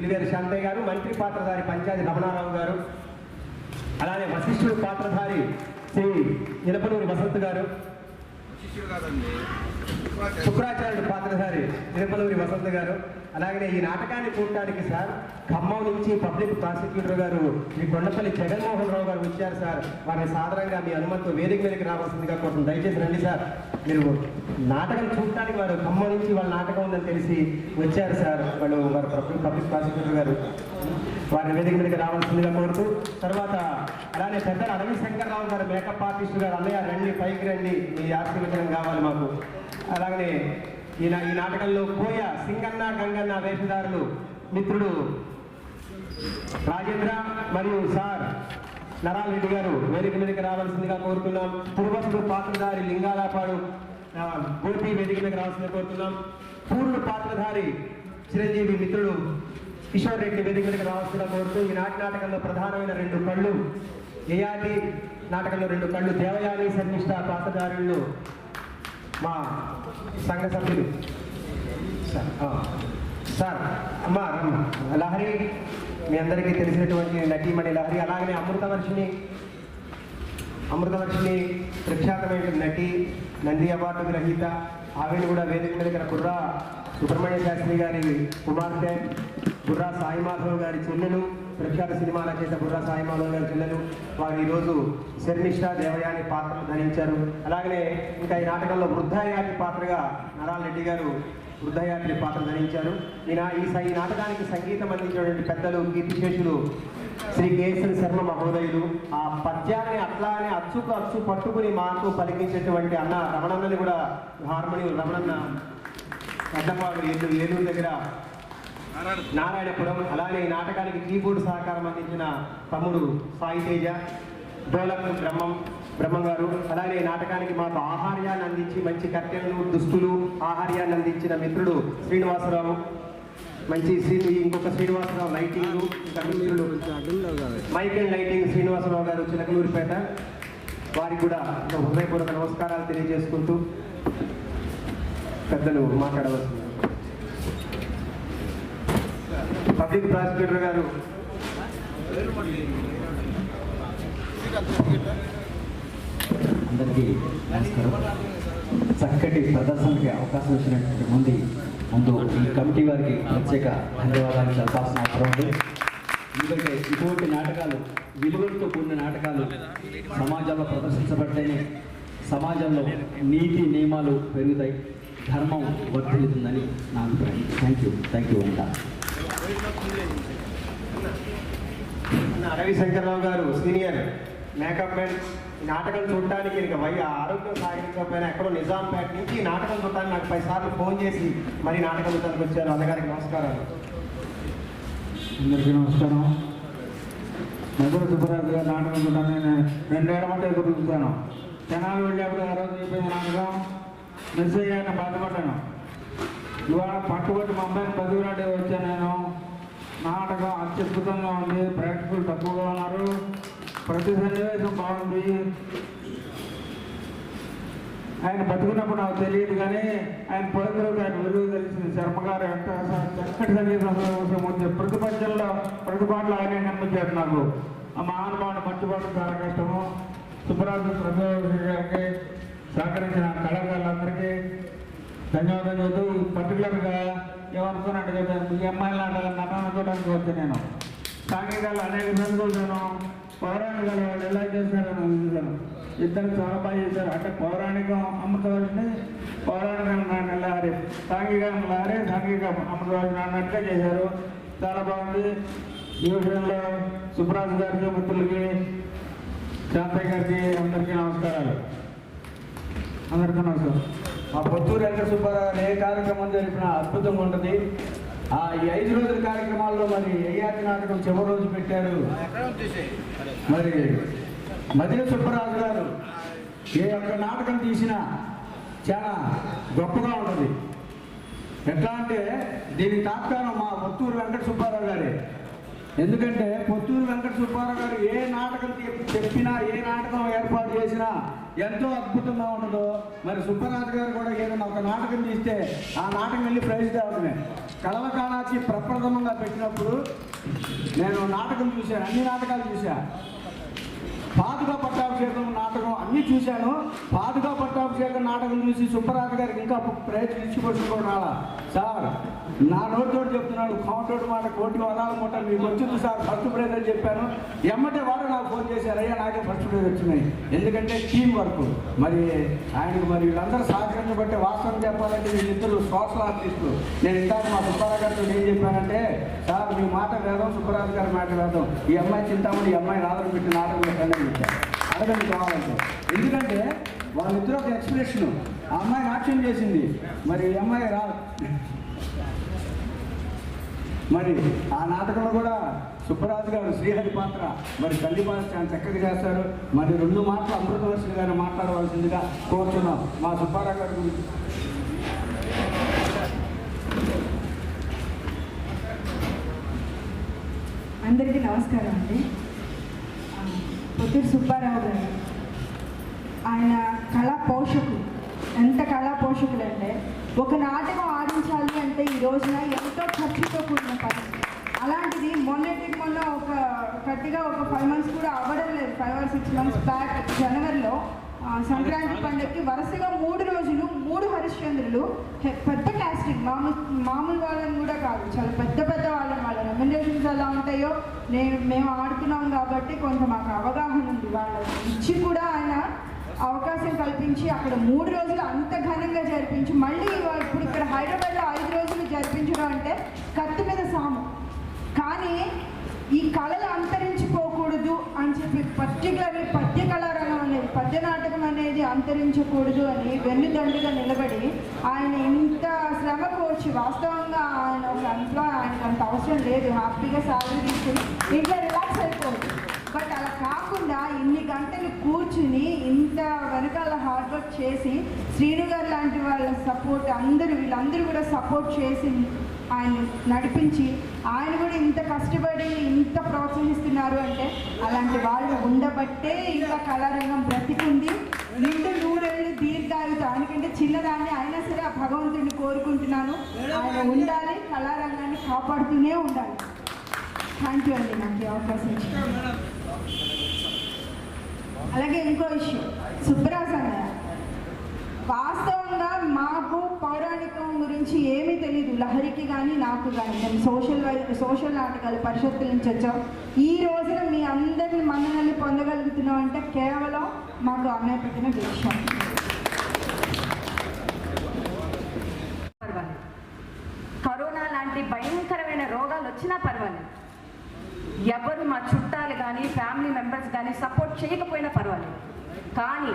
పిలివేరు శాంతయ్య గారు మంత్రి పాత్రధారి పంచాయతీ రమణారావు గారు అలానే వశిష్ఠుడు పాత్రధారి శ్రీ నిలపనూరి వసంత్ గారు శుక్రాచార్యుడు. పాత్రధారి నిలపనూరి వసంత్ గారు అలాగనే ఈ నాటకాన్ని చూడటానికి సార్ ఖమ్మం నుంచి పబ్లిక్ ప్రాసిక్యూటర్ గారు మీ కొండపల్లి జగన్మోహన్ రావు గారు వచ్చారు సార్. వారిని సాధారణంగా మీ అనుమతితో వేదిక మీదకి రావాల్సిందిగా కోసం దయచేసి రండి సార్. మీరు నాటకం చూడటానికి వారు ఖమ్మం నుంచి వాళ్ళ నాటకం ఉందని తెలిసి వచ్చారు సార్. వాళ్ళు వారు పబ్లిక్ పబ్లిక్ ప్రాసిక్యూటర్ గారు. వారిని వేదిక మీదకి రావాల్సిందిగా కోరుతూ తర్వాత అలానే పెద్ద అడవి శంకర్రావు గారు మేకప్ ఆర్టిస్ట్ గారు అన్నయ్య రండి పైకి రండి. మీ ఆశీర్వచనం కావాలి మాకు. అలాగనే ఈ ఈ నాటకంలో కోయ సింగన్న గంగన్న వేషధారులు మిత్రుడు రాజేంద్ర మరియు సార్ నరాలరెడ్డి గారు వేదిక మీదకి రావాల్సిందిగా కోరుతున్నాం. పూర్వసుడు పాత్రధారి లింగాలపాడు గోపి వేదిక మీదకి రావాల్సిందిగా కోరుతున్నాం. పూర్వుడు పాత్రధారి చిరంజీవి మిత్రుడు కిషోర్ రెడ్డి వేదిక మీదకి రావాల్సిందిగా కోరుతూ ఈ నాటి నాటకంలో ప్రధానమైన రెండు కళ్ళు ఏయాటి నాటకంలో రెండు కళ్ళు దేవయాని శర్మిష్ట పాత్రధారులను మా సంఘ సభ్యులు. సార్ సార్ అమ్మా లహరి మీ అందరికీ తెలిసినటువంటి నటీమణి లహరి అలాగనే అమృతవర్షిని అమృతవర్షిని ప్రఖ్యాతమైన నటి నంది అవార్డు గ్రహీత ఆవిడ కూడా వేదిక మీద ఇక్కడ బుర్రా సుబ్రహ్మణ్య శాస్త్రి గారి కుమార్తె బుర్రా సాయిమాధవ్ గారి చెల్లెలు. ప్రఖ్యాత సినిమా రచయిత బుర్రా సాయిమాలో గారి చెల్లెలు వారు ఈరోజు శర్మిష్ట దేవయాని పాత్రను ధరించారు. అలాగనే ఇంకా ఈ నాటకంలో వృద్ధాయాతి పాత్రగా నరాల్ రెడ్డి గారు వృద్ధయాత్రి పాత్ర ధరించారు. ఈయన ఈ ఈ నాటకానికి సంగీతం అందించినటువంటి పెద్దలు కీర్తిశేషులు శ్రీ కేసరి శర్మ మహోదయులు. ఆ పద్యాన్ని అట్లానే అచ్చుకు అచ్చు పట్టుకుని మాకు పలికించేటువంటి అన్న రమణన్నని కూడా హార్మోనియం రమణన్న పెద్దపాడు ఏడు ఏలూరు దగ్గర నారాయణపురం అలానే ఈ నాటకానికి కీబోర్డ్ సహకారం అందించిన తమ్ముడు సాయి తేజ డోలక్ బ్రహ్మం బ్రహ్మం గారు అలానే ఈ నాటకానికి మాకు ఆహార్యాన్ని అందించి మంచి కర్టెన్లు దుస్తులు ఆహార్యాన్ని అందించిన మిత్రుడు శ్రీనివాసరావు. మంచి శ్రీ ఇంకొక శ్రీనివాసరావు లైటింగ్ ఇంకా మిత్రుడు. మైక్ అండ్ లైటింగ్ శ్రీనివాసరావు గారు చిలకలూరిపేట. వారికి కూడా హృదయపూర్వక నమస్కారాలు తెలియజేసుకుంటూ పెద్దలు మాట్లాడవలసింది. పబ్లిక్ ప్రాసిక్యూటర్ గారు. అందరికీ నమస్కారం. చక్కటి ప్రదర్శనకి అవకాశం ఇచ్చినటువంటి ముందు ముందు ఈ కమిటీ వారికి ప్రత్యేక ధన్యవాదాలు తెలపాల్సిన అవసరం ఉంది. ఎందుకంటే ఇటువంటి నాటకాలు విలువలతో కూడిన నాటకాలు సమాజంలో ప్రదర్శించబడితేనే సమాజంలో నీతి నియమాలు పెరుగుతాయి ధర్మం వర్ధిల్లుతుందని నా అభిప్రాయం. థ్యాంక్ యూ థ్యాంక్ యూ అంతా అన్న రవిశంకర్రావు గారు సీనియర్ మేకప్ మ్యాన్ ఈ నాటకం చూడటానికి ఇంకా వై ఆరోగ్యం సాగించకపోయినా ఎక్కడో నిజాంపేట నుంచి ఈ నాటకం చూడటానికి నాకు పది సార్లు ఫోన్ చేసి మరి నాటకం చూడటానికి వచ్చారు. అన్నగారికి నమస్కారాలు. అందరికీ నమస్కారం. మధుర సుబ్బరాజు గారు నాటకం కూడా నేను రెండేళ్ళ మధ్య ఎదురు చూస్తాను జనాలు వెళ్ళేప్పుడు ఆ రోజు చెప్పిన నాటకం. మిస్ అయ్యాను బాధపడ్డాను. ఇవాళ పట్టుబట్టి మా అమ్మాయిని పదివేలాడే వచ్చాను నేను. నాటకం అత్యద్భుతంగా ఉంది. ప్రేక్షకులు తక్కువగా ఉన్నారు. ప్రతి సన్నివేశం బాగుంది. ఆయన బతుకున్నప్పుడు నాకు తెలియదు కానీ ఆయన పోయిన తర్వాత ఆయన విలువ తెలిసింది శర్మగారు ఎంత చక్కటి సంగీతం కోసం ఉంది. ప్రతిపక్షంలో ప్రతిపాటలు ఆయనే కనిపించారు నాకు. ఆ మహానుభావుడు మర్చిపోవడం చాలా కష్టము. సుబ్బరాజు ప్రభు గారికి సహకరించిన కళాకారులందరికీ ధన్యవాదాలు. చెబుతూ పర్టికులర్గా ఏమనుకున్నట్టు చెప్పాను. ఈ అమ్మాయిల నాటకాలు నటన చూడడానికి వచ్చాను నేను. సాంఘికాలు అనేక సార్లు చూశాను పౌరాణికాలు వాళ్ళు ఎలా చేశారని చూశాను ఇద్దరు చాలా బాగా చేశారు. అంటే పౌరాణికం అమృతవర్షిని పౌరాణికం నాన్న లారే సాంఘికం లారే సాంఘికం అమృతవర్షిని అన్నట్టుగా చేశారు. చాలా బాగుంది. ఈ విషయంలో సుబ్రాజ్ గారికి మిత్రులకి శాంతయ్య గారికి అందరికీ నమస్కారాలు. అందరికీ నమస్కారం. మా పొత్తూరు వెంకట సుబ్బారావు ఏ కార్యక్రమం జరిపినా అద్భుతంగా ఉంటుంది. ఆ ఈ ఐదు రోజుల కార్యక్రమాల్లో మరి అయ్యాతి నాటకం చివరి రోజు పెట్టారు. మరి మదిన సుబ్బరాజు గారు ఏ ఒక్క నాటకం తీసినా చాలా గొప్పగా ఉంటుంది. ఎట్లా అంటే దీనికి తాత్కాలం మా పొత్తూరు వెంకట సుబ్బారావు గారే. ఎందుకంటే పొత్తూరు సుబ్బారావు గారు ఏ నాటకం చెప్పినా ఏ నాటకం ఏర్పాటు చేసినా ఎంతో అద్భుతంగా ఉండదో మరి సుబ్బరాజు గారు కూడా ఏదైనా ఒక నాటకం తీస్తే ఆ నాటకం వెళ్ళి ప్రైజ్ తేవడమే కళల ప్రప్రథమంగా పెట్టినప్పుడు నేను నాటకం చూశాను అన్ని నాటకాలు చూశాను పాదుగా పట్టాభిషేకం నాటకం అన్నీ చూశాను. పాదుగా పట్టాభిషేకం నాటకం చూసి సుబ్బరాజు గారికి ఇంకా ప్రయత్నించి పట్టుకోవడం కూడా రాలా. సార్ నా నోటితోటి చెప్తున్నాడు కోటోటి మాట కోటి వరాల మూట మీకు వచ్చింది సార్ ఫస్ట్ ప్రైజ్ అని చెప్పాను. ఎమ్మటే వారు నాకు ఫోన్ చేశారు అయ్యా నాకే ఫస్ట్ ప్రైజ్ వచ్చినాయి. ఎందుకంటే టీం వర్క్ మరి ఆయనకు మరి వీళ్ళందరూ సహకరించబట్టే వాస్తవం చెప్పాలంటే వీళ్ళిద్దరు సోషల్ ఆర్టిస్టులు. నేను ఇందాక మా సుబ్బారావు గారితో ఏం చెప్పానంటే సార్ మీ మాట వేదం సుబ్బరాజు గారి మాట వేదం. ఈ అమ్మాయి చింతామణి ఈ అమ్మాయి ఆదరణ పెట్టి నాటకం పెట్టండి చెప్పాను అడగండి కావాలంటే. ఎందుకంటే వాళ్ళిద్దరూ ఒక ఎక్స్ప్రెషన్ ఆ అమ్మాయి నాట్యం చేసింది. మరి ఈ అమ్మాయి రా మరి ఆ నాటకంలో కూడా సుబ్బరాజు గారు శ్రీహరి పాత్ర మరి తల్లి పాత్ర చాలా చక్కగా చేస్తారు. మరి రెండు మాటలు అమృతవర్షి గారు మాట్లాడవలసిందిగా కోరుతున్నాం మా సుబ్బారావు గారి గురించి. అందరికీ నమస్కారం అండి. ఆ, పొత్తిరి సుబ్బారావు గారు. ఆయన కళా పోషకుడు. ఎంత కళా పోషకులు అంటే ఒక నాటకం ఆడించాలి అంటే ఈ రోజున ఎంతో ఖర్చుతో కూడిన పని. అలాంటిది మొన్నటి మొన్న ఒక గట్టిగా ఒక ఫైవ్ మంత్స్ కూడా అవ్వడం లేదు. Five or six months back జనవరిలో సంక్రాంతి పండుగకి వరుసగా మూడు రోజులు మూడు హరిశ్చంద్రులు పెద్ద క్యాస్టింగ్ మామూలు మామూలు వాళ్ళని కూడా కాదు. చాలా పెద్ద పెద్ద వాళ్ళని వాళ్ళ రెమ్యునరేషన్స్ ఎలా ఉంటాయో నేను మేము ఆడుతున్నాం కాబట్టి కొంత మాకు అవగాహన ఉంది. వాళ్ళకి ఇచ్చి కూడా ఆయన అవకాశం కల్పించి అక్కడ మూడు రోజులు అంత ఘనంగా జరిపించి మళ్ళీ ఇప్పుడు ఇక్కడ హైదరాబాద్లో ఐదు రోజులు జరిపించడం అంటే కత్తి మీద సాము. కానీ ఈ కళలు అంతరించిపోకూడదు అని చెప్పి పర్టికులర్లీ పద్య కళారంగం అనేది పద్య నాటకం అనేది అంతరించకూడదు అని వెన్నుదండుగా నిలబడి ఆయన ఇంత శ్రమ కోర్చి వాస్తవంగా ఆయన ఒక ఎంప్లాయ్ ఆయనకు అంత అవసరం లేదు. హ్యాపీగా సాలరీ తీసుకుని ఇంట్లో రిలాక్స్ అయిపోతుంది బట్ అలా కాకుండా ఇన్ని గంటలు కూర్చుని ఇంత వెనకాల హార్డ్ వర్క్ చేసి శ్రీను గారు లాంటి వాళ్ళ సపోర్ట్ అందరూ వీళ్ళందరూ కూడా సపోర్ట్ చేసి ఆయన నడిపించి ఆయన కూడా ఇంత కష్టపడి ఇంత ప్రోత్సహిస్తున్నారు అంటే అలాంటి వాళ్ళు ఉండబట్టే ఇంకా కళారంగం బ్రతికుంది. నిండు నూరేళ్ళు దీర్ఘాయుత దానికంటే చిన్నదాన్ని అయినా సరే ఆ భగవంతుడిని కోరుకుంటున్నాను. ఆయన ఉండాలి కళారంగాన్ని కాపాడుతూనే ఉండాలి. థ్యాంక్ యూ అండి నాకు అవకాశం అలాగే ఇంకో విషయం సుబ్బరాజ్ వాస్తవంగా మాకు పౌరాణికం గురించి ఏమీ తెలియదు లహరికి కానీ నాకు కానీ మేము సోషల్ సోషల్ నాటకాలు పరిషత్తుల నుంచి వచ్చాం. ఈ రోజున మీ అందరిని మన్ననల్ని పొందగలుగుతున్నాం అంటే కేవలం మాకు అన్నయ్య పెట్టిన విషయం కరోనా లాంటి భయంకరమైన రోగాలు వచ్చినా పర్వాలేదు ఎవరు మా చుట్టాలు కానీ ఫ్యామిలీ మెంబర్స్ కానీ సపోర్ట్ చేయకపోయినా పర్వాలేదు. కానీ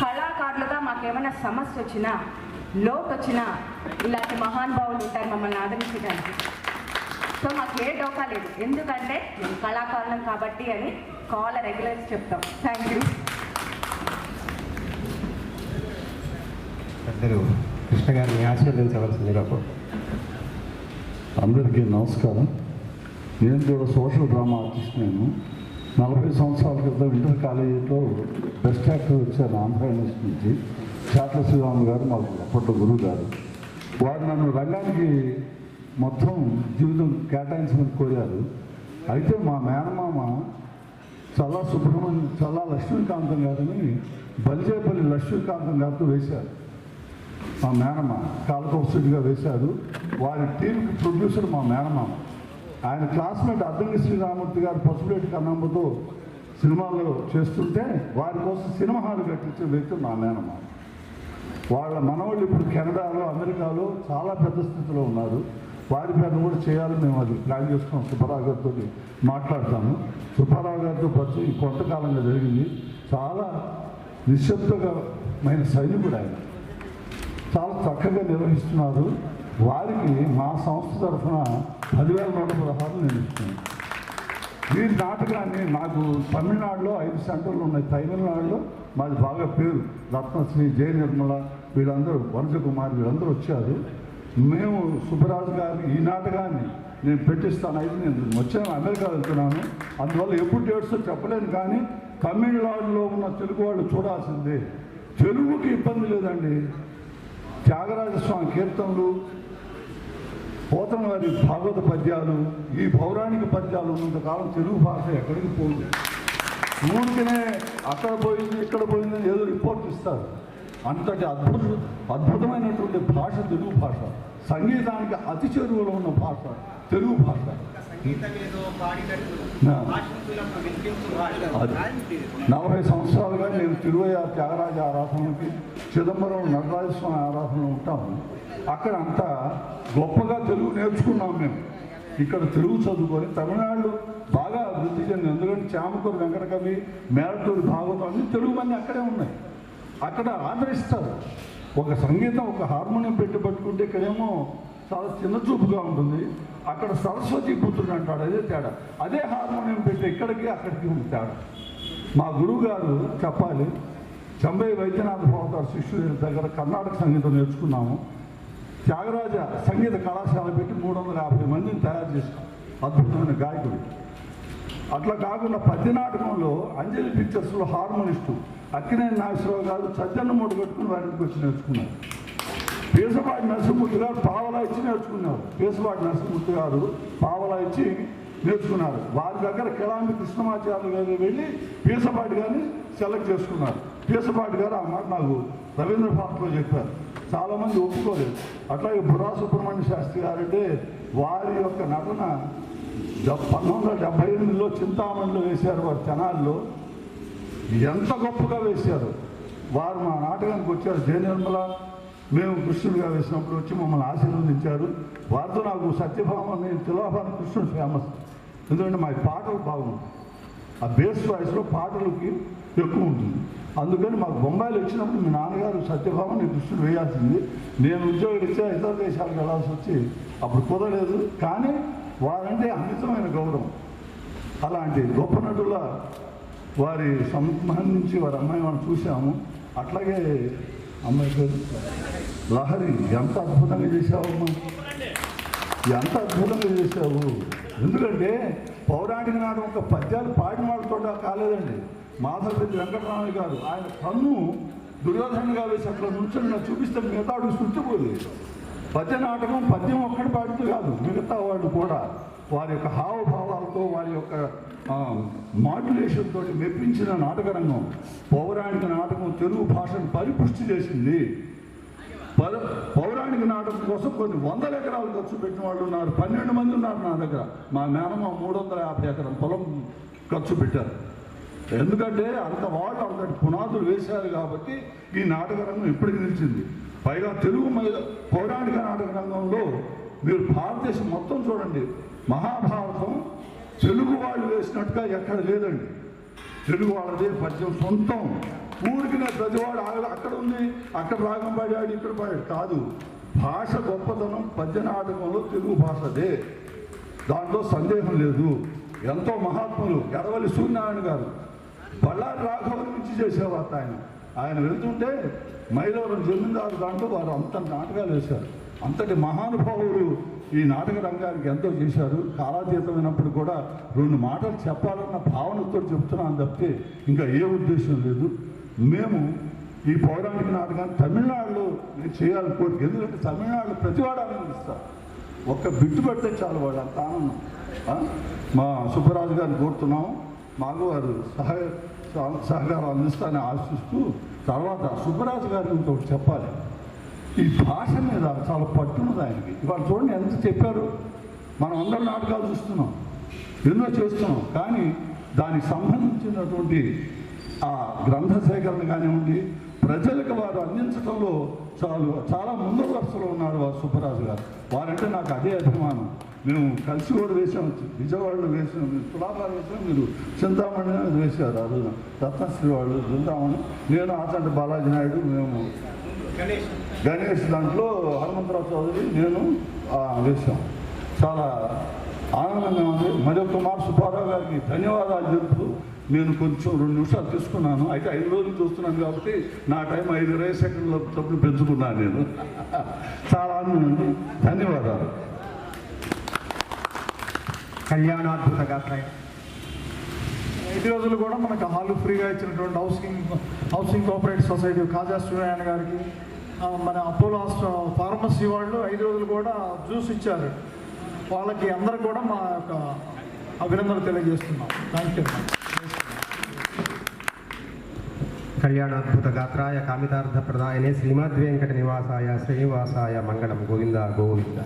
కళాకారులుగా మాకేమైనా సమస్య వచ్చినా లోటు వచ్చినా ఇలాంటి మహానుభావులు ఉంటారు మమ్మల్ని ఆదరించడానికి. సో మాకు ఏ డోకా లేదు. ఎందుకంటే మేము కళాకారులం కాబట్టి అని కాల్ రెగ్యులర్స్ చెప్తాం. థ్యాంక్ యూ కృష్ణ గారిని ఆశీర్వదించవలసిందిగా కోరు- అందరికీ నమస్కారం. నేను కూడా సోషల్ డ్రామా ఆర్టిస్ట్ నేను. నలభై సంవత్సరాల క్రితం ఇంటర్ కాలేజీలో బెస్ట్ యాక్టర్ వచ్చాను ఆంధ్ర యూనివర్సిటీ నుంచి. చాట్ల శ్రీరామ్ గారు మాకు అప్పట్లో గురువు గారు. వారు నన్ను రంగానికి మొత్తం జీవితం కేటాయించమని కోరారు. అయితే మా మేనమామ చల్లా సుబ్రహ్మణ్యం చల్లా లక్ష్మీకాంతం గారిని బలిజేపల్లి లక్ష్మీకాంతం గారితో వేశారు. మా మేనమ్మ కాలకోసుడిగా వేశారు. వారి టీంకి ప్రొడ్యూసర్ మా మేనమామ. ఆయన క్లాస్మేట్ అద్దంగి శ్రీరామూర్తి గారు పసుపులేటి కన్నమ్మతో సినిమాలు చేస్తుంటే వారి కోసం సినిమా హాల్ కట్టించే వ్యక్తి నా మేనమ్మ వాళ్ళ మనవాళ్ళు ఇప్పుడు కెనడాలో అమెరికాలో చాలా పెద్ద స్థితిలో ఉన్నారు. వారి పేద కూడా చేయాలని మేము అది ప్లాన్ చేసుకున్నాం. సుబ్బారావు గారితో మాట్లాడతాము. సుబ్బారావు గారితో పరిచయం కొంతకాలంగా జరిగింది. చాలా నిశ్శబ్దమైన సైనికుడు ఆయన. చాలా చక్కగా నిర్వహిస్తున్నారు. వారికి మా సంస్థ తరఫున పదివేల నూట పదహారులు నేను ఇస్తున్నాను ఈ నాటకాన్ని నాకు తమిళనాడులో ఐదు సెంటర్లు ఉన్నాయి. తమిళనాడులో మాది బాగా పేరు. రత్నశ్రీ జయ నిర్మల వీళ్ళందరూ వనజ కుమార్ వీళ్ళందరూ వచ్చారు. మేము సుబ్బరాజు గారి ఈ నాటకాన్ని నేను పెట్టిస్తాను. అయితే నేను వచ్చాను అమెరికా వెళ్తున్నాను. అందువల్ల ఎప్పుడు డేట్స్ చెప్పలేను కానీ తమిళనాడులో ఉన్న తెలుగు వాళ్ళు చూడాల్సిందే. తెలుగుకి ఇబ్బంది లేదండి. త్యాగరాజ స్వామి కీర్తనలు పోతన వారి భాగవత పద్యాలు ఈ పౌరాణిక పద్యాలు ఉన్నంతకాలం తెలుగు భాష ఎక్కడికి పోదు. ఊరికనే అక్కడ పోయింది ఇక్కడ పోయిందని ఏదో రిపోర్ట్ ఇస్తారు. అంతటి అద్భుత అద్భుతమైనటువంటి భాష తెలుగు భాష. సంగీతానికి అతి చెరువులో ఉన్న భాష తెలుగు భాష. నలభై సంవత్సరాలుగా నేను తిరువయ్య త్యాగరాజ ఆరాధనకి చిదంబరం నటరాజ స్వామి ఆరాధనలో ఉంటాము అక్కడ అంతా గొప్పగా తెలుగు నేర్చుకున్నాం మేము. ఇక్కడ తెలుగు చదువుకొని తమిళనాడు బాగా అభివృద్ధి చెందింది. ఎందుకంటే చామకూరు వెంకటకవి మేరటూరు భాగవతం అన్ని తెలుగు మంది అక్కడే ఉన్నాయి. అక్కడ ఆదరిస్తారు. ఒక సంగీతం ఒక హార్మోనియం పెట్టి పట్టుకుంటే ఇక్కడేమో చాలా చిన్న చూపుగా ఉంటుంది. అక్కడ సరస్వతి పుత్రుడు అంటాడు. అదే తేడా. అదే హార్మోనియం పెట్టి ఇక్కడికి అక్కడికి ఉంది తేడా. మా గురువు గారు చెప్పాలి చంబై వైద్యనాథ్ భవతారు శిష్యుడి దగ్గర కర్ణాటక సంగీతం నేర్చుకున్నాము. త్యాగరాజ సంగీత కళాశాల పెట్టి మూడు వందల యాభై మందిని తయారు చేసాం అద్భుతమైన గాయకుడు. అట్లా కాకుండా పద్య నాటకంలో అంజలి పిక్చర్స్లో హార్మోనిస్టు అక్కినేని నాగేశ్వరరావు గారు సజ్జన్న మూట కట్టుకుని వారికి వచ్చి నేర్చుకున్నారు. పేసపాటి నరసింహమూర్తి గారు పావలా ఇచ్చి నేర్చుకున్నారు. పేసపాటి నరసింహమూర్తి గారు పావలా ఇచ్చి నేర్చుకున్నారు. వారి దగ్గర కిలాంబి కృష్ణమాచార్య గారు వెళ్ళి పీసపాటి గారిని సెలెక్ట్ చేసుకున్నారు. పీసపాటి గారు ఆ మాట నాకు రవీంద్ర భారత్లో చెప్పారు. చాలామంది ఒప్పుకోలేదు. అట్లాగే బుర్రా సుబ్రహ్మణ్య శాస్త్రి గారు అంటే వారి యొక్క నటన పంతొమ్మిది వందల డెబ్బై ఎనిమిదిలో చింతామణిలో వేశారు వారు తెనాల్లో. ఎంత గొప్పగా వేశారు. వారు మా నాటకానికి వచ్చారు జయనిర్మల మేము కృష్ణుడిగా వేసినప్పుడు వచ్చి మమ్మల్ని ఆశీర్వదించారు. వారితో నాకు సత్యభామ నేను తిలాభాన కృష్ణుడు ఫేమస్ ఎందుకంటే మా పాటలు బాగుంటాయి. ఆ బేస్ వాయిస్లో పాటలకి ఎక్కువ ఉంటుంది. అందుకని మాకు బొంబాయిలు వచ్చినప్పుడు మీ నాన్నగారు సత్యభామని నేను వేయాల్సింది. నేను ఉద్యోగం ఇచ్చా ఇతర దేశాలకు వెళ్ళాల్సి వచ్చి అప్పుడు కుదరలేదు. కానీ వారంటే అమితమైన గౌరవం. అలాంటి గొప్ప నటుల వారి సంబంధించి వారి అమ్మాయి మనం చూసాము అట్లాగే అమ్మాయి పేరు లహరి ఎంత అద్భుతంగా చేశావమ్మా. ఎంత అద్భుతంగా చేశావు. ఎందుకంటే పౌరాణిక నాటకం ఒక పద్యాలు పాడిన వాళ్ళతో కాలేదండి. మాధవరెడ్డి వెంకటరామయ్య గారు ఆయన కన్ను దుర్యోధనగా వేసి అక్కడ నుంచొని నాకు చూపిస్తే మిగతా వాడికి పద్య నాటకం పద్యం ఒక్కటి పాడితే కాదు మిగతా వాళ్ళు కూడా వారి యొక్క హావభావాలతో వారి యొక్క మాడ్యులేషన్ తోటి మెప్పించిన నాటకరంగం పౌరాణిక నాటకం తెలుగు భాషను పరిపుష్టి చేసింది. పద- పౌరాణిక నాటకం కోసం కొన్ని వందల ఎకరాలు ఖర్చు పెట్టిన వాళ్ళు ఉన్నారు. పన్నెండు మంది ఉన్నారు నా దగ్గర. మా మేనమ్మ మూడు వందల యాభై ఎకరం పొలం ఖర్చు పెట్టారు. ఎందుకంటే అంత వాళ్ళు అంతటి పునాదులు వేశారు కాబట్టి ఈ నాటక రంగం ఇప్పటికి నిలిచింది. పైగా తెలుగు మీద పౌరాణిక నాటక రంగంలో మీరు భారతదేశం మొత్తం చూడండి. మహాభారతం తెలుగు వాళ్ళు వేసినట్టుగా ఎక్కడ లేదండి. తెలుగు వాళ్ళదే పద్యం సొంతం. ఊరికినే ప్రతివాడు అక్కడ ఉంది అక్కడ రాగం పాడాడు ఇక్కడ పాడాడు కాదు. భాష గొప్పతనం పద్య నాటకంలో తెలుగు భాషదే. దాంట్లో సందేహం లేదు. ఎంతో మహాత్ములు ఎడవలి సూర్యనారాయణ గారు బళ్ళారి రాఘవ నుంచి చేసేవారు ఆయన. ఆయన వెళ్తుంటే మైలవరం జమీందారు దాంట్లో వారు అంత నాటకాలు వేశారు. అంతటి మహానుభావులు ఈ నాటక రంగానికి ఎంతో చేశారు. కాలాతీతమైనప్పుడు కూడా రెండు మాటలు చెప్పాలన్న భావనతో చెప్తున్నాను తప్పితే ఇంకా ఏ ఉద్దేశం లేదు. మేము ఈ పౌరాణిక నాటకాన్ని తమిళనాడులో నేను చేయాలని కోరిక. ఎందుకంటే తమిళనాడులో ప్రతివాడు ఆనందిస్తారు. ఒక్క బిట్టు పెడితే చాలు వాళ్ళు అంత ఆనందం మా సుబ్బరాజు గారిని కోరుతున్నాము. మాకు వారు సహాయ సహ- సహకారం అందిస్తానని ఆశిస్తూ తర్వాత సుబ్బరాజు గారికి ఇంకొకటి చెప్పాలి. ఈ భాష మీద చాలా పట్టున్నది ఆయనకి. ఇవాళ చూడండి ఎంత చెప్పారు. మనం అందరం నాటకాలు చూస్తున్నాం. ఎన్నో చేస్తున్నాం. కానీ దానికి సంబంధించినటువంటి ఆ గ్రంథ సేకరణ కానివ్వండి ప్రజలకు వారు అందించడంలో చాలు. చాలా ముందు వరుసలో ఉన్నారు వారు సుబ్బరాజు గారు. వారంటే నాకు అదే అభిమానం. మేము కలిసి కూడా వేసాం. విజయవాడలో మీరు తులాభారం వేసాం. మీరు చింతామణి వేశారు ఆ రోజున. రత్నశ్రీ వాళ్ళు చింతామణి నేను ఆచంట బాలాజీ నాయుడు మేము గణేష్ దాంట్లో హనుమంతరావు చౌదరి నేను ఆ, వేశాం. చాలా ఆనందంగా ఉంది. మరి కుమార్ సుబ్బారావు గారికి ధన్యవాదాలు చెప్తూ నేను కొంచెం రెండు నిమిషాలు తీసుకున్నాను అయితే ఐదు రోజులు చూస్తున్నాను కాబట్టి నా టైం ఐదు ఇరవై సెకండ్ల తప్పుడు పెంచుకున్నాను నేను. చాలా ఆనందం ఉంది. ధన్యవాదాలు. కళ్యాణాద్భుత గాత్రాయ. ఐదు రోజులు కూడా మనకు హాలు ఫ్రీగా ఇచ్చినటువంటి housing housing cooperative society Kaja Suryayana గారికి మన అపోలో ఫార్మసీ వాళ్ళు ఐదు రోజులు కూడా జ్యూస్ ఇచ్చారు. వాళ్ళకి అందరికి కూడా మా యొక్క అభినందనలు తెలియజేస్తున్నాం. థ్యాంక్ యూ కళ్యాణాద్భుత గాత్రాయ కామితార్థ ప్రదాయనే శ్రీమద్వేంకట నివాసాయ శ్రీనివాసాయ మంగళం గోవింద గోవింద.